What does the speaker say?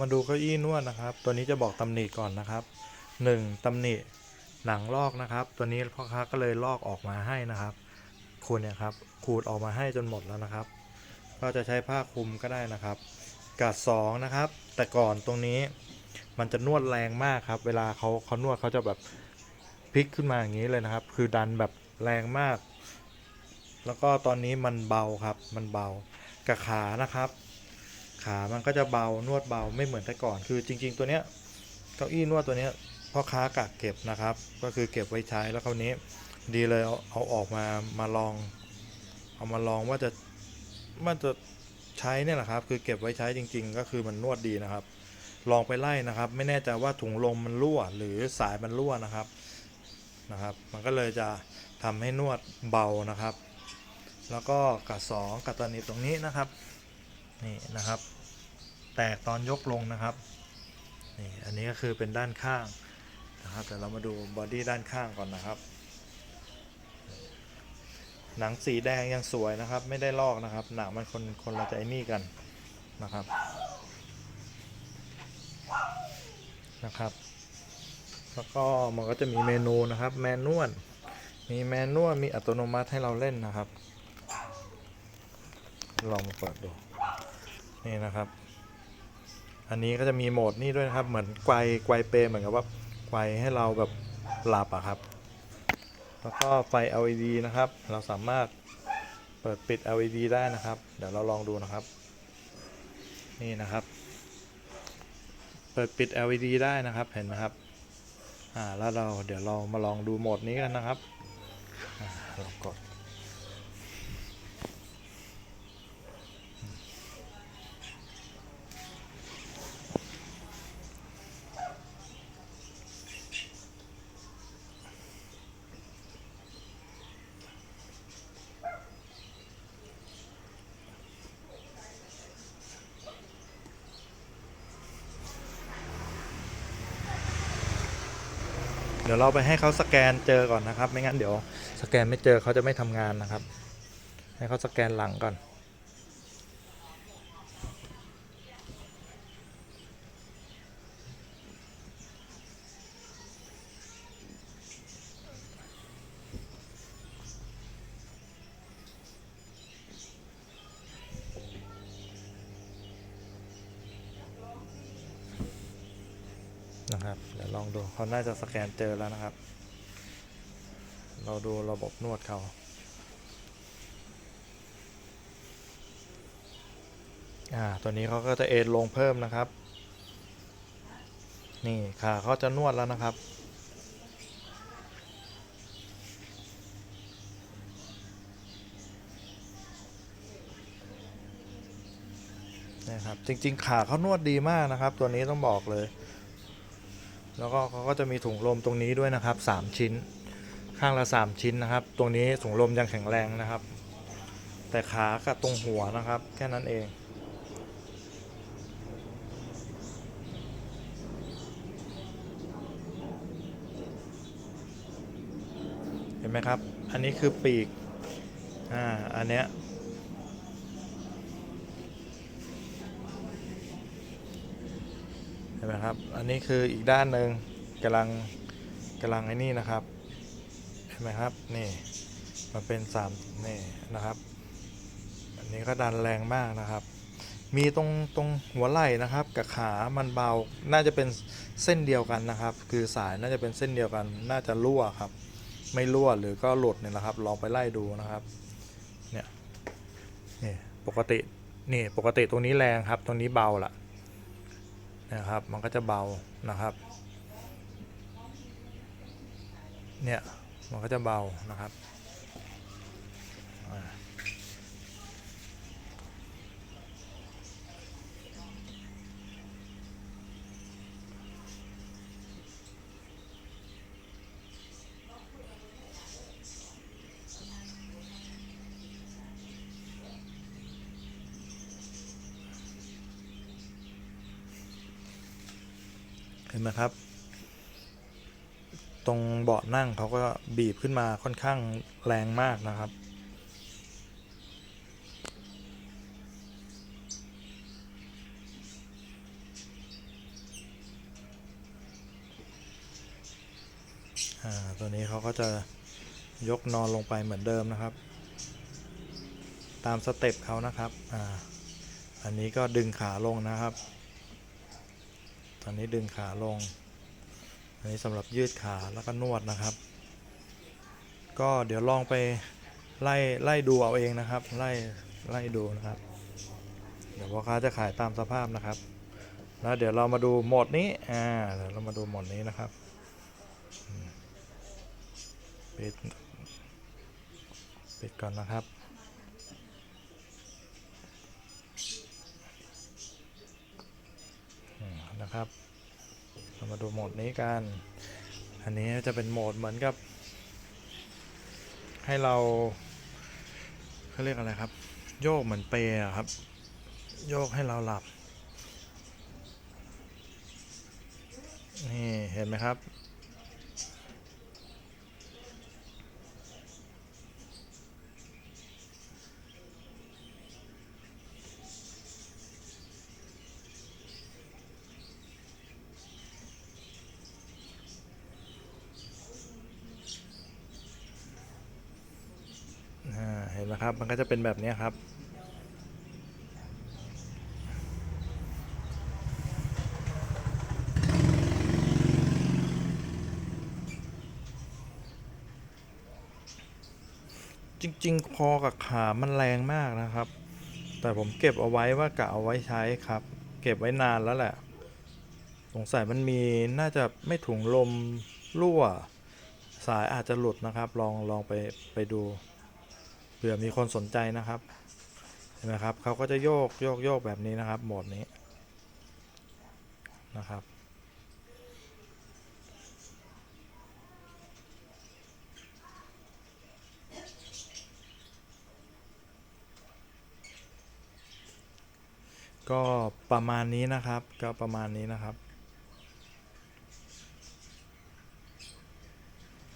มาดูเก้าอี้นวดนะครับ ตัวนี้จะบอกตำหนิก่อนนะครับ 1. ตำหนิหนังลอกนะครับ ตัวนี้พ่อค้าก็เลยลอกออกมาให้นะครับขูดเนี่ยครับขูดออกมาให้จนหมดแล้วนะครับ ก็จะใช้ผ้าคลุมก็ได้นะครับกาดสองนะครับ แต่ก่อนตรงนี้มันจะนวดแรงมากครับ เวลาเขาเขานวดเขาจะแบบพลิกขึ้นมาอย่างนี้เลยนะครับ คือดันแบบแรงมาก แล้วก็ตอนนี้มันเบาครับ มันเบากับขานะครับ ขามันก็จะเบานวดเบาไม่เหมือนแต่ก่อน คือจริง ๆ ตัวเนี้ยเก้าอี้นวดตัวเนี้ยพ่อค้ากะเก็บนะครับ ก็คือเก็บไว้ใช้แล้วคราวนี้ดีเลยเอาเอาออกมามาลอง เอามาลองว่าจะว่าจะใช้เนี่ยแหละครับ คือเก็บไว้ใช้จริง ๆ ก็คือมันนวดดีนะครับ ลองไปไล่นะครับ ไม่แน่ใจว่าถุงลมมันรั่ว หรือสายมันรั่วนะครับนะครับ มันก็เลยจะทำให้นวดเบานะครับ แล้วก็กัดสองกัดตอนนี้ตรงนี้นะครับ นี่นะครับ แตกตอนยกลงนะครับนี่อันนี้ก็คือเป็นด้านข้างนะครับแต่เรามาดูบอดี้ด้านข้างก่อนนะครับ หนังสีแดงยังสวยนะครับ ไม่ได้ลอกนะครับ หนังมันคนคนละใจนี่กันนะครับนะครับแล้วก็มันก็จะมีเมนูนะครับ แมนนวลมีแมนนวลมีอัตโนมัติให้เราเล่นนะครับ ลองมาเปิดดู นี่นะครับ อันนี้ก็จะมีโหมดนี่ด้วยนะครับ เหมือนไกวไกวเปย์เหมือนกับว่าไกวให้เราแบบหลับอะครับ แล้วก็ไฟ LED นะครับ เราสามารถเปิดปิด LED ได้นะครับ เดี๋ยวเราลองดูนะครับ นี่นะครับ เปิดปิด LED ได้นะครับ เห็นไหมครับ อ่า แล้วเราเดี๋ยวเรามาลองดูโหมดนี้กันนะครับ อ่าลองกด ดี๋ยวเราไปให้เขาสแกนเจอก่อนนะครับ ไม่งั้นเดี๋ยวสแกนไม่เจอเขาจะไม่ทำงานนะครับ ให้เขาสแกนหลังก่อน นะครับ เดี๋ยวลองดูเขาน่าจะสแกนเจอแล้วนะครับ เราดูระบบนวดเขาอ่าตัวนี้เขาก็จะเอ็นลงเพิ่มนะครับ นี่ขาเขาจะนวดแล้วนะครับนะครับจริงๆขาเขานวดดีมากนะครับ ตัวนี้ต้องบอกเลย แล้วก็เขาก็จะมีถุงลมตรงนี้ด้วยนะครับ 3 ชิ้น ข้างละ 3 ชิ้นนะครับ ตรงนี้ถุงลมยังแข็งแรงนะครับ แต่ขากับตรงหัวนะครับ แค่นั้นเองเห็นไหมครับ อันนี้คือปีก อ่า อันเนี้ย ห็นไหมครับ อันนี้คืออีกด้านหนึ่งกำลังกำลังไอ้นี่นะครับ เห็นไหมครับ นี่ มันเป็นสามนี่นะครับ อันนี้ก็ดันแรงมากนะครับ มีตรงตรงหัวไหล่นะครับ กับขามันเบา น่าจะเป็นเส้นเดียวกันนะครับ คือสายน่าจะเป็นเส้นเดียวกัน น่าจะรั่วครับ ไม่รั่วหรือก็หลุดเนี่ยนะครับ ลองไปไล่ดูนะครับ เนี่ย นี่ปกติ นี่ปกติตรงนี้แรงครับ ตรงนี้เบาละ นะครับมันก็จะเบานะครับเนี่ยมันก็จะเบานะครับ นไหมครับ ตรงเบาะนั่งเขาก็บีบขึ้นมาค่อนข้างแรงมากนะครับ ตัวนี้เขาก็จะยกนอนลงไปเหมือนเดิมนะครับ ตามสเต็ปเขานะครับ อ่า อันนี้ก็ดึงขาลงนะครับ ตอนนี้ดึงขาลง อันนี้สำหรับยืดขาแล้วก็นวดนะครับ ก็เดี๋ยวลองไปไล่ไล่ดูเอาเองนะครับ ไล่ไล่ดูนะครับ เดี๋ยวพ่อค้าจะขายตามสภาพนะครับ แล้วเดี๋ยวเรามาดูโหมดนี้ อ่า เดี๋ยวเรามาดูหมดนี้นะครับปิดปิดก่อนนะครับ อืม นะครับ เรามาดูโหมดนี้กัน อันนี้จะเป็นโหมดเหมือนกับ ให้เราเขาเรียกอะไรครับ โยกเหมือนเปรย์อะครับ โยกให้เราหลับ นี่เห็นไหมครับ นไหมครับ มันก็จะเป็นแบบนี้ครับ จริงๆคอกับขามันแรงมากนะครับ แต่ผมเก็บเอาไว้ว่ากะเอาไว้ใช้ครับ เก็บไว้นานแล้วแหละ สงสัยมันมีน่าจะไม่ถุงลมรั่วสายอาจจะหลุดนะครับ ลองลองไปไปดู เผื่อมีคนสนใจนะครับเห็นไหมครับเขาก็จะโยกโยกโยกแบบนี้นะครับโหมดนี้นะครับก็ประมาณนี้นะครับก็ประมาณนี้นะครับ